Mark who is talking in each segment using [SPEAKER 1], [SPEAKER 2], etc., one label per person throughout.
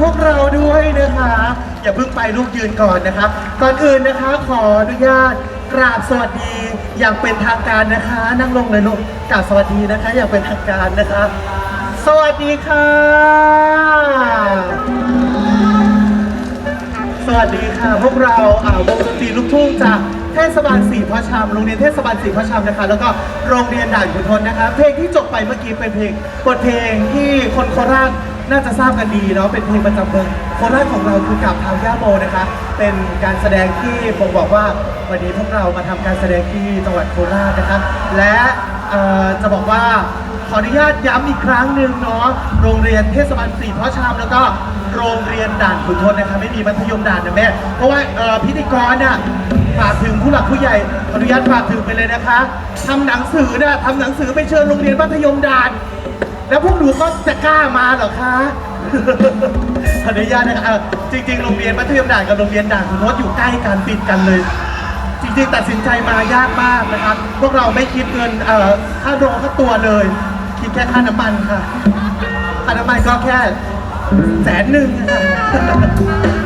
[SPEAKER 1] พว
[SPEAKER 2] กเราด้ว
[SPEAKER 1] ยนะคะ
[SPEAKER 2] อย่าเพิ่
[SPEAKER 3] งไปลูกยืนก่อนนะคะก่อนอื่นนะคะขออนุญาตกราบสวัสดีอย่างเป็นทางการนะคะ นั่งลงเลยลูกกราบสวัสดีนะคะ อย่างเป็นทางการนะคะ สวัสดีค่ะ สวัสดีค่ะ พวกเราอ่าวงดนตรีลูกทุ่งจากเทศบาลสีพ่อชามโรงเรียนเทศบาลสีพ่อชามนะคะ แล้วก็โรงเรียนด่านขุนทนนะคะ เพลงที่จบไปเมื่อกี้เป็นเพลงบทเพลงที่คนโคราช น่าจะทราบกันดีเนาะเป็นเพลงประจำเมืองโคราชของเราคือกับทางย่าโมนะคะ เป็นการแสดงที่ผมบอกว่าวันนี้พวกเรามาทำการแสดงที่จังหวัดโคราชนะคะและเอ่อจะบอกว่าขออนุญาตย้ำอีกครั้งหนึ่งเนาะโรงเรียนเทศบาลสี่พ่อชามแล้วก็โรงเรียนด่านขุนทนนะคะไม่มีมัธยมด่านนะแม่เพราะว่าเอ่อพิธีกรน่ะฝากถึงผู้หลักผู้ใหญ่ขออนุญาตฝากถึงไปเลยนะคะทำหนังสือน่ะทำหนังสือไปเชิญโรงเรียนมัธยมด่าน แล้วพวกหนูก็จะกล้ามาเหรอคะ ขออนุญาตนะคะเอ่อจริง ๆ โรงเรียนมัธยมด่านกับโรงเรียนด่านขุนทดอยู่ใกล้กันติดกันเลย จริงๆตัดสินใจมายากมากนะครับ พวกเราไม่คิดเงินเอ่อค่าโรงค่าตัวเลย คิดแค่ค่าน้ำมันค่ะ ค่าน้ำมันก็แค่แสนหนึ่งนะคะ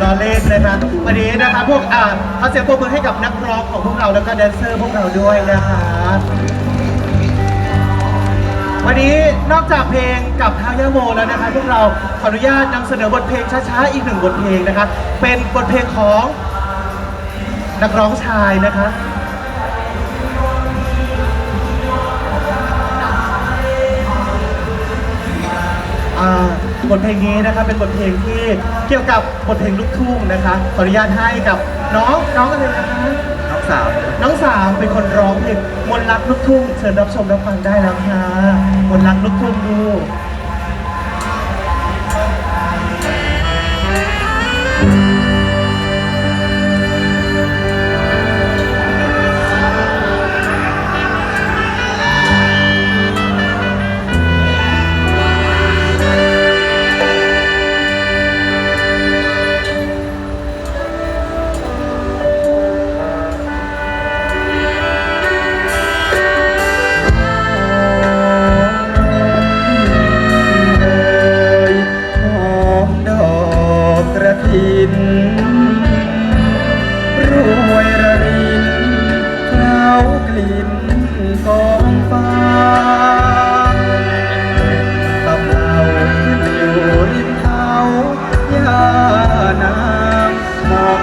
[SPEAKER 3] รอเล่นนะครับวันนี้นะคะพวกอ่าขอเสียงปรบมือให้กับนักร้องของพวกเราแล้วก็แดนเซอร์พวกเราด้วยนะคะ วันนี้นอกจากเพลงกับทางยาโมแล้วนะคะพวกเราขออนุญาตนำเสนอบทเพลงช้าๆ อีกหนึ่งบทเพลงนะคะ เป็นบทเพลงของนักร้องชายนะคะอ่าบทเพลงนี้นะคะเป็นบทเพลงที่เกี่ยวกับบทเพลงลูกทุ่งนะคะขออนุญาตให้กับน้องน้องอะไรนะคะ
[SPEAKER 2] สาว
[SPEAKER 3] น้องสาวเป็นคนร้องเพลงมนต์รักลูกทุ่งเชิญรับชมรับฟังได้แล้วค่ะมนต์รักลูกทุ่งดู
[SPEAKER 1] ก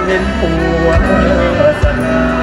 [SPEAKER 1] เห็นผัวสนา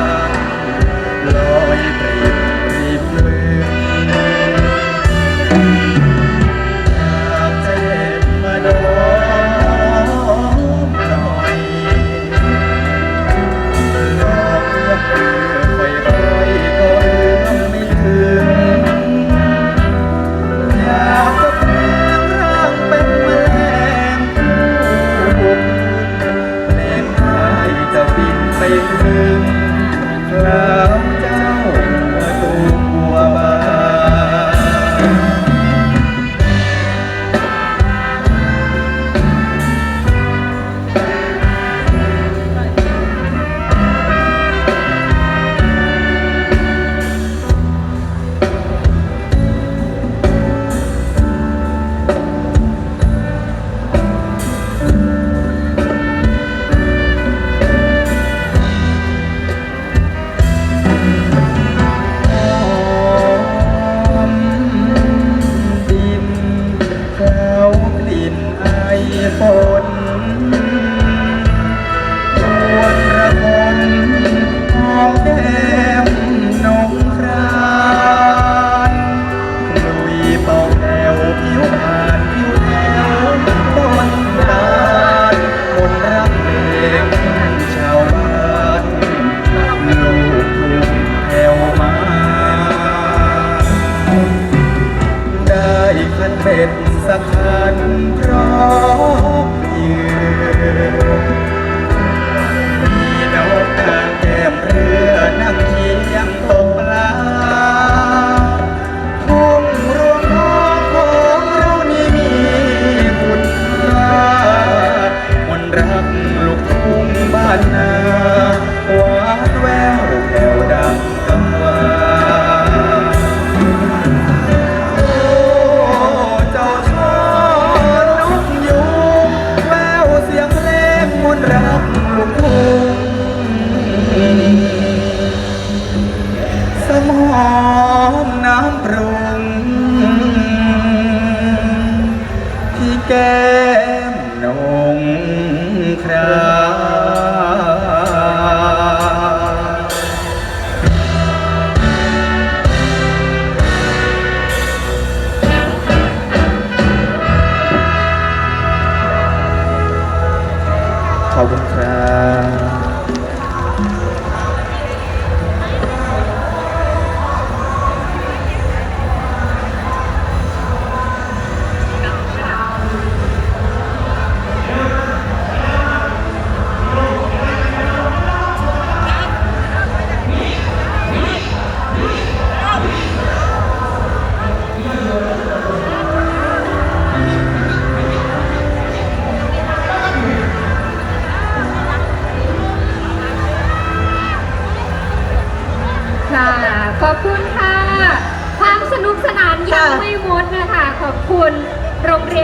[SPEAKER 1] เป็นสักคั
[SPEAKER 4] นพ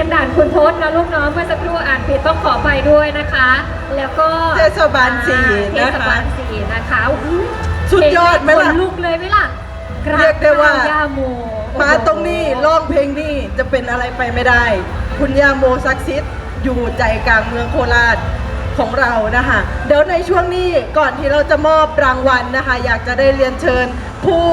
[SPEAKER 4] โรงเรียนด่านคุณทศและลูกน้องเมื่อสักครู่อ่านผิดต้องขอไปด้วยนะคะ แล้วก็
[SPEAKER 5] เทศบาลสี่
[SPEAKER 4] เท
[SPEAKER 5] นะคะ
[SPEAKER 4] ศบาลสี่นะคะอู้หู
[SPEAKER 5] สุดยอดไหมล่ะ
[SPEAKER 4] ขนลุกเลยไหมล่ะ
[SPEAKER 5] เรียกได้ว่า
[SPEAKER 4] กรบย่าโม
[SPEAKER 5] มาตรงนี้ร้องเพลงนี่จะเป็นอะไรไปไม่ได้ คุณย่าโมซักซิดอยู่ใจกลางเมืองโคราชของเรานะคะเดี๋ยวในช่วงนี้ก่อนที่เราจะมอบรางวัลนะคะ อยากจะได้เรียนเชิญผู้